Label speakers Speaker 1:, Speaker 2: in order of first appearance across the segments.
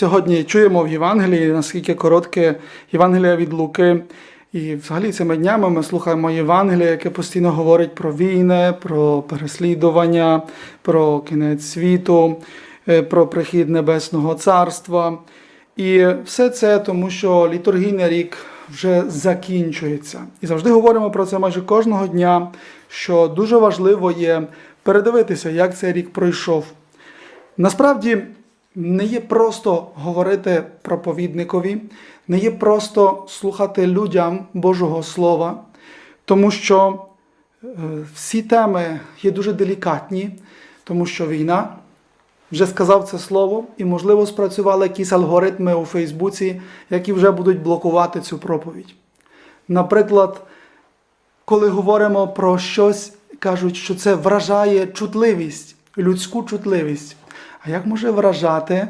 Speaker 1: Сьогодні чуємо в Євангелії, наскільки коротке Євангелія від Луки. І взагалі цими днями ми слухаємо Євангелія, яке постійно говорить про війни, про переслідування, про кінець світу, е, про прихід Небесного Царства. І все це тому, що літургійний рік вже закінчується. І завжди говоримо про це майже кожного дня, що дуже важливо є передивитися, як цей рік пройшов. Насправді не є просто говорити проповідникові, не є просто слухати людям Божого Слова, тому що е, всі теми є дуже делікатні, тому що війна, вже сказав це слово, і, можливо, спрацювали якісь алгоритми у Фейсбуці, які вже будуть блокувати цю проповідь. Наприклад, коли говоримо про щось, кажуть, що це вражає чутливість, людську чутливість. А як може вражати?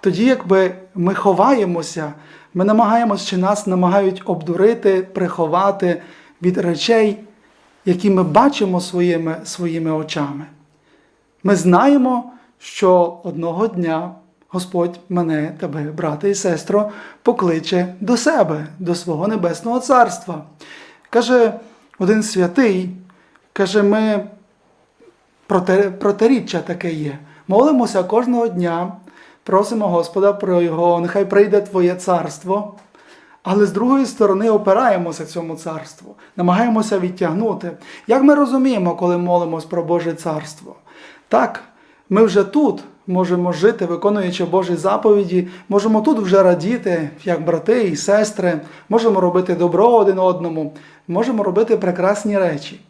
Speaker 1: Тоді, якби ми ховаємося, ми намагаємося, чи нас намагають обдурити, приховати від речей, які ми бачимо своїми, своїми очами. Ми знаємо, що одного дня Господь мене, тебе, брате і сестро, покличе до себе, до свого небесного царства. Каже один святий, каже, ми проти- протиріччя таке є. Молимося кожного дня, просимо Господа про Його, нехай прийде Твоє царство. Але з другої сторони опираємося цьому царству, намагаємося відтягнути. Як ми розуміємо, коли молимось про Боже царство? Так, ми вже тут можемо жити, виконуючи Божі заповіді, можемо тут вже радіти, як брати і сестри, можемо робити добро один одному, можемо робити прекрасні речі.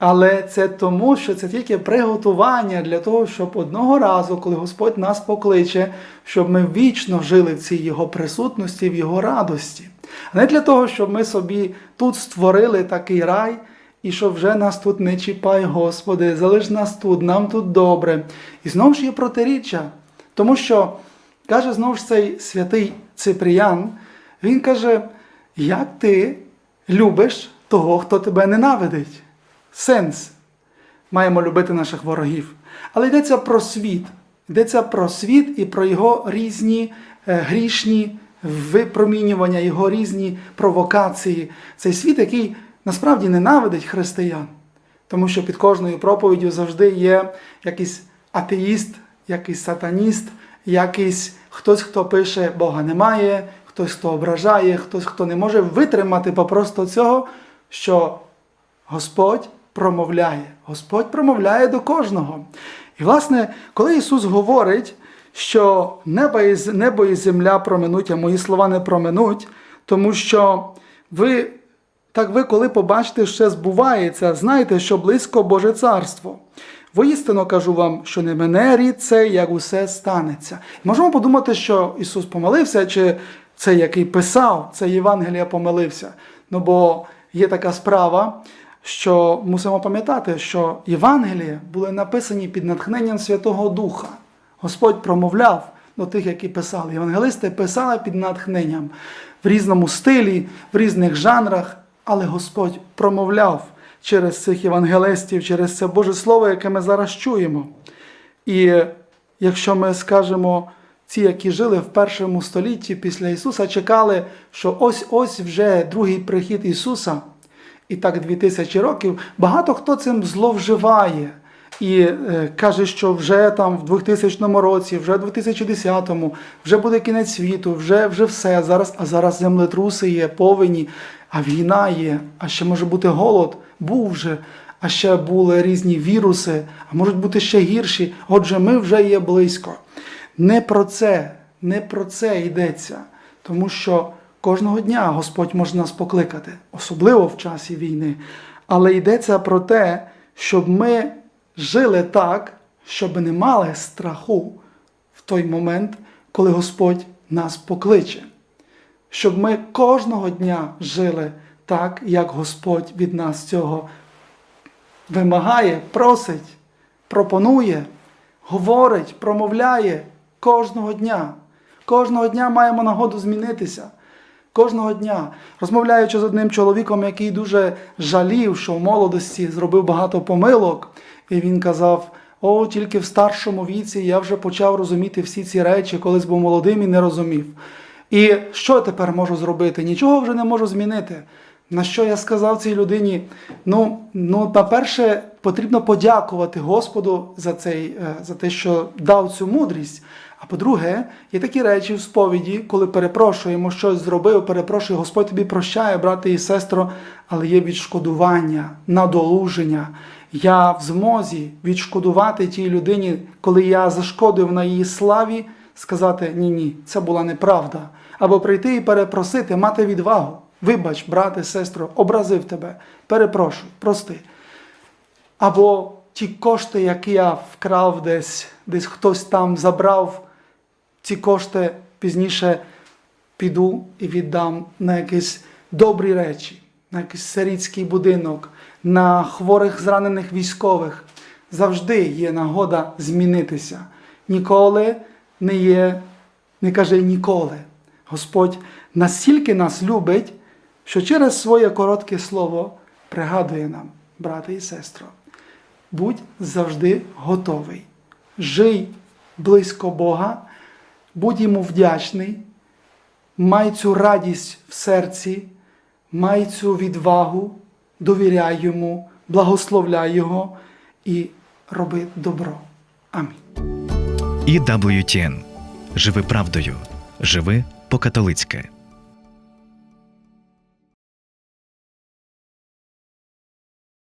Speaker 1: Але це тому, що це тільки приготування для того, щоб одного разу, коли Господь нас покличе, щоб ми вічно жили в цій Його присутності, в Його радості. А не для того, щоб ми собі тут створили такий рай, і щоб вже нас тут не чіпай, Господи, залиш нас тут, нам тут добре. І знову ж є протиріччя. Тому що каже знову ж цей святий Ципріян, він каже, як ти любиш того, хто тебе ненавидить. Сенс. Маємо любити наших ворогів. Але йдеться про світ. Йдеться про світ і про його різні е, грішні випромінювання, його різні провокації. Цей світ, який насправді ненавидить християн. Тому що під кожною проповіддю завжди є якийсь атеїст, якийсь сатаніст, якийсь хтось, хто пише Бога немає, хтось, хто ображає, хтось, хто не може витримати попросту цього, що Господь промовляє. Господь промовляє до кожного. І, власне, коли Ісус говорить, що небо і, земля проминуть, а мої слова не проминуть, тому що ви, так ви, коли побачите, що збувається, знаєте, що близько Боже Царство. Воістину кажу вам, що не мене рід це, як усе станеться. Можемо подумати, що Ісус помилився, чи це який писав, це Євангелія помилився. Ну бо є така справа, що мусимо пам'ятати, що Євангелія були написані під натхненням Святого Духа. Господь промовляв до тих, які писали. Євангелисти писали під натхненням в різному стилі, в різних жанрах, але Господь промовляв через цих євангелистів, через це Боже Слово, яке ми зараз чуємо. І якщо ми скажемо, ці, які жили в першому столітті після Ісуса, чекали, що ось-ось вже другий прихід Ісуса, і так 2000 років, багато хто цим зловживає. І е, каже, що вже там в 2000 році, вже в 2010-му, вже буде кінець світу, вже, вже все. Зараз, а зараз землетруси є, повені, а війна є, а ще може бути голод, був вже, а ще були різні віруси, а можуть бути ще гірші. Отже, ми вже є близько. Не про це, не про це йдеться, тому що кожного дня Господь може нас покликати, особливо в часі війни. Але йдеться про те, щоб ми жили так, щоб не мали страху в той момент, коли Господь нас покличе. Щоб ми кожного дня жили так, як Господь від нас цього вимагає, просить, пропонує, говорить, промовляє кожного дня. Кожного дня маємо нагоду змінитися. Кожного дня, розмовляючи з одним чоловіком, який дуже жалів, що в молодості зробив багато помилок, і він казав: О, тільки в старшому віці я вже почав розуміти всі ці речі, колись був молодим і не розумів. І що я тепер можу зробити? Нічого вже не можу змінити. На що я сказав цій людині? Ну, ну на-перше, потрібно подякувати Господу за, цей, е, за те, що дав цю мудрість. А по-друге, є такі речі в сповіді, коли перепрошуємо, щось зробив, перепрошую, Господь тобі прощає, брате і сестро, але є відшкодування, надолуження. Я в змозі відшкодувати тій людині, коли я зашкодив на її славі, сказати ні, ні, це була неправда. Або прийти і перепросити, мати відвагу. Вибач, брате, сестро, образив тебе, перепрошуй, прости. Або ті кошти, які я вкрав десь, десь хтось там забрав, ці кошти пізніше піду і віддам на якісь добрі речі, на якийсь сирітський будинок, на хворих зранених військових. Завжди є нагода змінитися. Ніколи не є, не каже ніколи. Господь настільки нас любить, що через своє коротке слово пригадує нам, брате і сестро. Будь завжди готовий. Жий близько Бога, будь йому вдячний, май цю радість в серці, май цю відвагу, довіряй йому, благословляй Його і роби добро. Амінь.
Speaker 2: І WTN. Живи правдою. Живи по-католицьки.